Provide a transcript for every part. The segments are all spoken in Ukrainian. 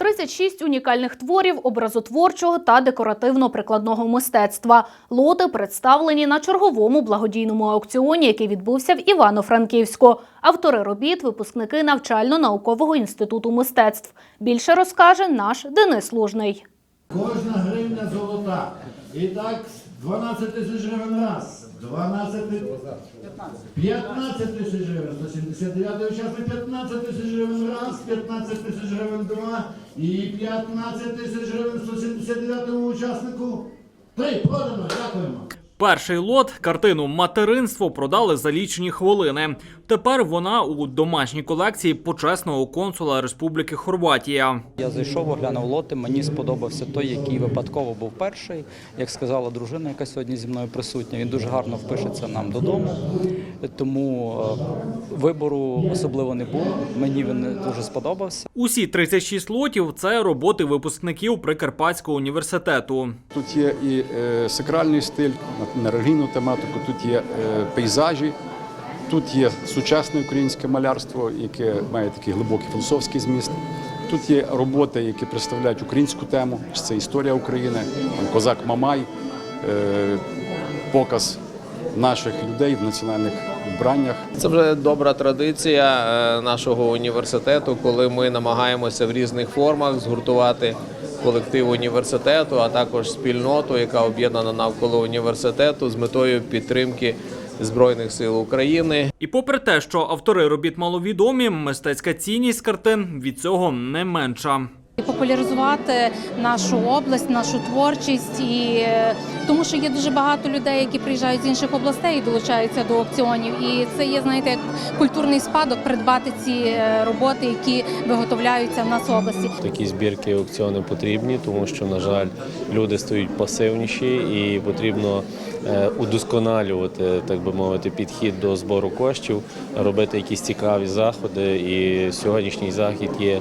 36 унікальних творів образотворчого та декоративно-прикладного мистецтва. Лоти представлені на черговому благодійному аукціоні, який відбувся в Івано-Франківську. Автори робіт – випускники навчально-наукового інституту мистецтв. Більше розкаже наш Денис Лужний. Кожна гривня золота. І так, 12 тисяч гривень раз. 12 тисяч. 15 тисяч гривень. 179 учасник 15 тисяч гривень раз, 15 тисяч гривень два. І 15 тисяч гривень 179 учаснику. Три, продано, дякуємо. Перший лот картину Материнство продали за лічені хвилини. Тепер вона у домашній колекції почесного консула Республіки Хорватія. Я зайшов, оглянув лоти. Мені сподобався той, який випадково був перший. Як сказала дружина, яка сьогодні зі мною присутня, він дуже гарно впишеться нам додому. Тому е, вибору особливо не було. Мені він дуже сподобався. Усі 36 лотів це роботи випускників Прикарпатського університету. Тут є і е, сакральний стиль на- релігійну тематику, тут є е, пейзажі, тут є сучасне українське малярство, яке має такий глибокий філософський зміст. Тут є роботи, які представляють українську тему, це історія України, козак Мамай, е, показ наших людей в національних вбраннях. Це вже добра традиція е, нашого університету, коли ми намагаємося в різних формах згуртувати колектив університету, а також спільноту, яка об'єднана навколо університету з метою підтримки Збройних сил України. І попри те, що автори робіт маловідомі, мистецька цінність картин від цього не менша. Популяризувати нашу область, нашу творчість, і е, тому що є дуже багато людей, які приїжджають з інших областей і долучаються до аукціонів. І це є, знаєте, як культурний спадок придбати ці е, роботи, які виготовляються в нас в області. Такі збірки аукціони потрібні, тому що, на жаль, люди стають пасивніші і потрібно е, удосконалювати, так би мовити, підхід до збору коштів, робити якісь цікаві заходи. І сьогоднішній захід є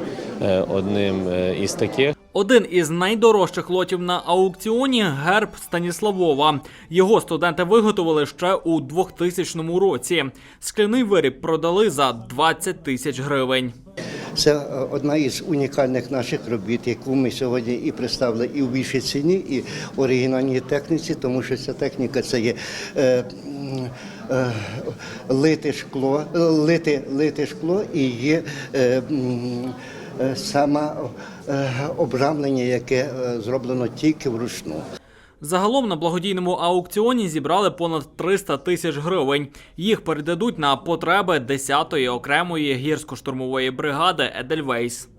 одним е, із таких. Один із найдорожчих лотів на аукціоні герб Станіславова. Його студенти виготовили ще у 2000 році. Скляний виріб продали за 20 тисяч гривень. Це е, одна із унікальних наших робіт, яку ми сьогодні і представили і в більшій ціні, і в оригінальній техніці, тому що ця техніка це є е, е, лите шкло, е, лите, лите шкло і є е, е, саме е, обрамлення, яке е, зроблено тільки вручну. Загалом на благодійному аукціоні зібрали понад 300 тисяч гривень. Їх передадуть на потреби 10-ї окремої гірсько-штурмової бригади Едельвейс.